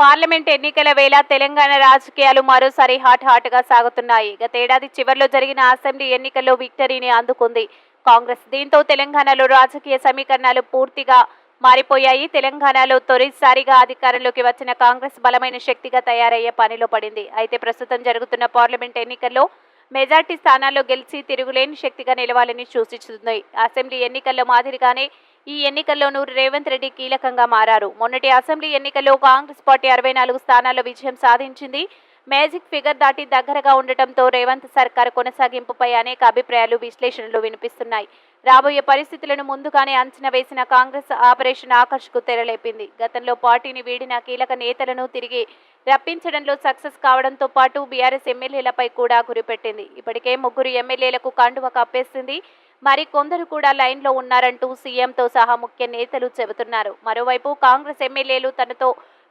Parliament ఎన్నికల వేళ తెలంగాణ రాజకీయాలు మరోసారి హాట్ హాట్గా సాగుతున్నాయి గతేడాది చివరిలో జరిగిన అసెంబ్లీ ఎన్నికల్లో విక్టరీని అందుకుంది. కాంగ్రెస్ దీంతో తెలంగాణలో రాజకీయ సమీకరణాలు పూర్తిగా మారిపోయాయి. తెలంగాణలో తొలిసారిగా అధికారంలోకి వచ్చిన కాంగ్రెస్ బలమైన శక్తిగా తయారయ్యే పనిలో పడింది. అయితే ప్రస్తుతం జరుగుతున్న పార్లమెంట్ ఎన్నికల్లో మెజార్టీ స్థానాల్లో గెలిచి తిరుగులేని శక్తిగా నిలవాలని సూచిస్తుంది. అసెంబ్లీ ఎన్నికల్లో మాదిరిగానే ఈ ఎన్నికల్లోనూ రేవంత్ రెడ్డి కీలకంగా మారారు. మొన్నటి అసెంబ్లీ ఎన్నికల్లో కాంగ్రెస్ పార్టీ అరవై నాలుగు స్థానాల్లో విజయం సాధించింది. మ్యాజిక్ ఫిగర్ దాటి దగ్గరగా ఉండటంతో రేవంత్ సర్కార్ కొనసాగింపుపై అనేక అభిప్రాయాలు విశ్లేషణలు వినిపిస్తున్నాయి. రాబోయే పరిస్థితులను ముందుగానే అంచనా వేసిన కాంగ్రెస్ ఆపరేషన్ ఆకర్ష్కు తెరలేపింది. గతంలో పార్టీని వీడిన కీలక నేతలను తిరిగి రప్పించడంలో సక్సెస్ కావడంతో పాటు బీఆర్ఎస్ ఎమ్మెల్యేలపై కూడా గురిపెట్టింది. ఇప్పటికే ముగ్గురు ఎమ్మెల్యేలకు కండువ కప్పేసింది. మరి కొందరు కూడా లైన్లో ఉన్నారంటూ సీఎంతో సహా ముఖ్య నేతలు చెబుతున్నారు. మరోవైపు కాంగ్రెస్ ఎమ్మెల్యేలు తనతో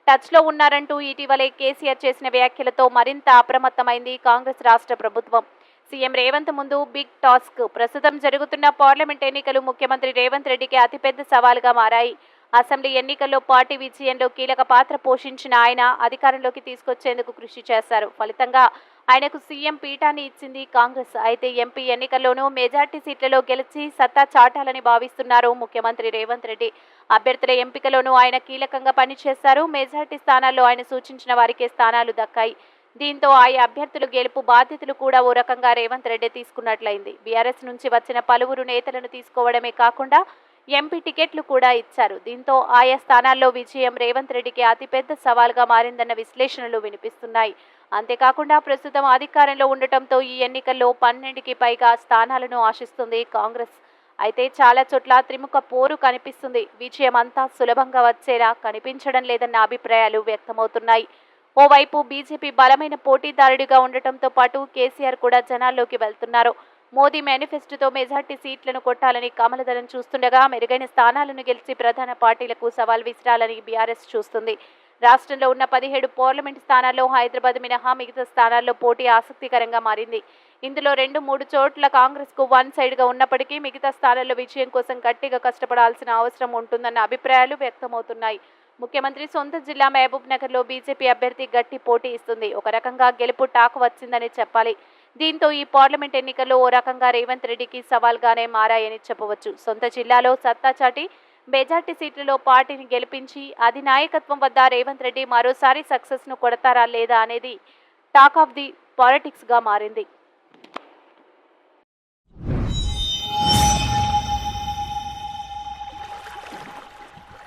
టచ్లో ఉన్నారంటూ ఇటీవలే కేసీఆర్ చేసిన వ్యాఖ్యలతో మరింత అప్రమత్తమైంది కాంగ్రెస్ రాష్ట్ర ప్రభుత్వం. సీఎం రేవంత్ ముందు బిగ్ టాస్క్. ప్రస్తుతం జరుగుతున్న పార్లమెంట్ ఎన్నికలు ముఖ్యమంత్రి రేవంత్ రెడ్డికి అతిపెద్ద సవాలుగా మారాయి. అసెంబ్లీ ఎన్నికల్లో పార్టీ విజయంలో కీలక పాత్ర పోషించిన ఆయన అధికారంలోకి తీసుకొచ్చేందుకు కృషి చేశారు. ఫలితంగా ఆయనకు సీఎం పీఠాన్ని ఇచ్చింది కాంగ్రెస్. అయితే ఎంపీ ఎన్నికల్లోనూ మెజార్టీ సీట్లలో గెలిచి సత్తా చాటాలని భావిస్తున్నారు ముఖ్యమంత్రి రేవంత్ రెడ్డి. అభ్యర్థుల ఎంపికలోనూ ఆయన కీలకంగా పనిచేశారు. మెజార్టీ స్థానాల్లో ఆయన సూచించిన వారికే స్థానాలు దక్కాయి. దీంతో ఆయా అభ్యర్థులు గెలుపు బాధ్యతలు కూడా ఓ రకంగా రేవంత్ రెడ్డి తీసుకున్నట్లయింది. బీఆర్ఎస్ నుంచి వచ్చిన పలువురు నేతలను తీసుకోవడమే కాకుండా ఎంపీ టికెట్లు కూడా ఇచ్చారు. దీంతో ఆయా స్థానాల్లో విజయం రేవంత్ రెడ్డికి అతిపెద్ద సవాల్గా మారిందన్న విశ్లేషణలు వినిపిస్తున్నాయి. అంతేకాకుండా ప్రస్తుతం అధికారంలో ఉండటంతో ఈ ఎన్నికల్లో పన్నెండుకి పైగా స్థానాలను ఆశిస్తుంది కాంగ్రెస్. అయితే చాలా చోట్ల త్రిముఖ పోరు కనిపిస్తుంది. విజయం అంతా సులభంగా వచ్చేలా కనిపించడం లేదన్న అభిప్రాయాలు వ్యక్తమవుతున్నాయి. ఓవైపు బీజేపీ బలమైన పోటీదారుడిగా ఉండటంతో పాటు కేసీఆర్ కూడా జనాల్లోకి వెళ్తున్నారు. మోదీ మేనిఫెస్టోతో మెజార్టీ సీట్లను కొట్టాలని కమలదళం చూస్తుండగా మెరుగైన స్థానాలను గెలిచి ప్రధాన పార్టీలకు సవాల్ విసిరాలని బీఆర్ఎస్ చూస్తుంది. రాష్ట్రంలో ఉన్న పదిహేడు పార్లమెంట్ స్థానాల్లో హైదరాబాద్ మినహా మిగతా స్థానాల్లో పోటీ ఆసక్తికరంగా మారింది. ఇందులో రెండు మూడు చోట్ల కాంగ్రెస్కు వన్ సైడ్గా ఉన్నప్పటికీ మిగతా స్థానాల్లో విజయం కోసం గట్టిగా కష్టపడాల్సిన అవసరం ఉంటుందన్న అభిప్రాయాలు వ్యక్తమవుతున్నాయి. ముఖ్యమంత్రి సొంత జిల్లా మహబూబ్ నగర్లో బీజేపీ అభ్యర్థి గట్టి పోటీ ఇస్తుంది. ఒక రకంగా గెలుపు టాక్ వచ్చిందని చెప్పాలి. దీంతో ఈ పార్లమెంట్ ఎన్నికల్లో ఓ రకంగా రేవంత్ రెడ్డికి సవాల్గానే మారాయని చెప్పవచ్చు. సొంత జిల్లాలో సత్తా చాటి మెజార్టీ సీట్లలో పార్టీని గెలిపించి అధినాయకత్వం వద్ద రేవంత్ రెడ్డి మరోసారి సక్సెస్ను కొడతారా లేదా అనేది టాక్ ఆఫ్ ది పాలిటిక్స్గా మారింది.